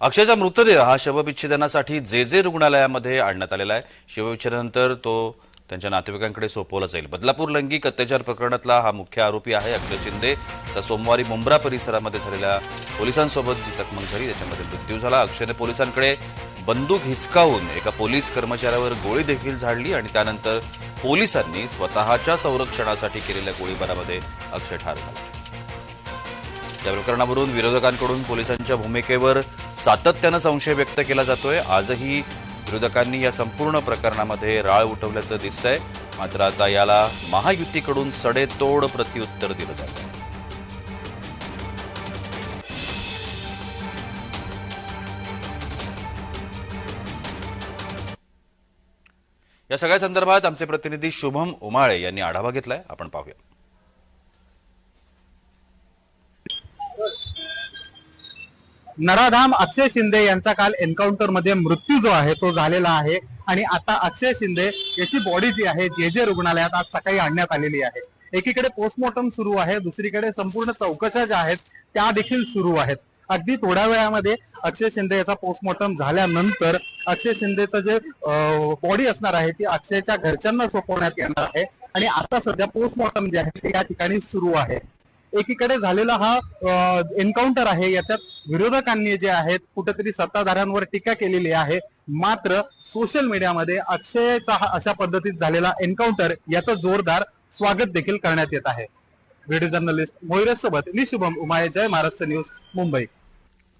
अक्षयचा मृतदेह हा शवविच्छेदनासाठी जे जे रुग्णालयामध्ये आणण्यात आलेला आहे. शवविच्छेदनानंतर तो त्यांच्या नातेवाईकांकडे सोपवला जाईल. बदलापूर लैंगिक अत्याचार प्रकरणातला हा मुख्य आरोपी आहे अक्षय शिंदे. चा सोमवारी मुंब्रा परिसरामध्ये झालेल्या पोलिसांसोबत जी चकमक झाली त्याच्यामध्ये मृत्यू झाला. अक्षयने पोलिसांकडे बंदूक हिसकावून एका पोलीस कर्मचाऱ्यावर गोळी देखील झाडली आणि त्यानंतर पोलिसांनी स्वतःच्या संरक्षणासाठी केलेल्या गोळीबारामध्ये अक्षय ठार झाला. या प्रकरणावरून विरोधकांकडून पोलिसांच्या भूमिकेवर सातत्यानं संशय व्यक्त केला जातोय. आजही विरोधकांनी या संपूर्ण प्रकरणामध्ये राळ उठवल्याचं दिसतंय. मात्र आता याला महायुतीकडून सडेतोड प्रत्युत्तर दिलं जात आहे या सगळ्या संदर्भात आमचे प्रतिनिधी शुभम उमाळे यांनी आढावा घेतलाय. आपण पाहूया. नराधाम अक्षय शिंदे यांचा काल एन्काउंटरमध्ये मृत्यू जो आहे तो झालेला आहे. आणि आता अक्षय शिंदे याची बॉडी जी आहे जे जे रुग्णालयात आज सकाळी आणण्यात आलेली आहे. एकीकडे पोस्टमॉर्टम सुरू आहे दुसरीकडे संपूर्ण चौकशा ज्या आहेत त्या देखील सुरू आहेत. अगदी थोड्या वेळामध्ये अक्षय शिंदे याचा पोस्टमॉर्टम झाल्यानंतर अक्षय शिंदेचं जे बॉडी असणार आहे ती अक्षयच्या घरच्यांना सोपवण्यात येणार आहे. आणि आता सध्या पोस्टमॉर्टम जे आहे ते या ठिकाणी सुरू आहे. एकीकडे झालेला हा एन्काउंटर आहे याच्यात विरोधकांनी जे आहेत कुठेतरी सत्ताधाऱ्यांवर टीका केलेली आहे. मात्र सोशल मीडियामध्ये अक्षयचा हा अशा पद्धतीत झालेला एन्काउंटर याचं जोरदार स्वागत देखील करण्यात येत आहे. व्हिडिओ जर्नलिस्ट मोहिरस सोबत मी शुभम उमाय जय महाराष्ट्र न्यूज मुंबई.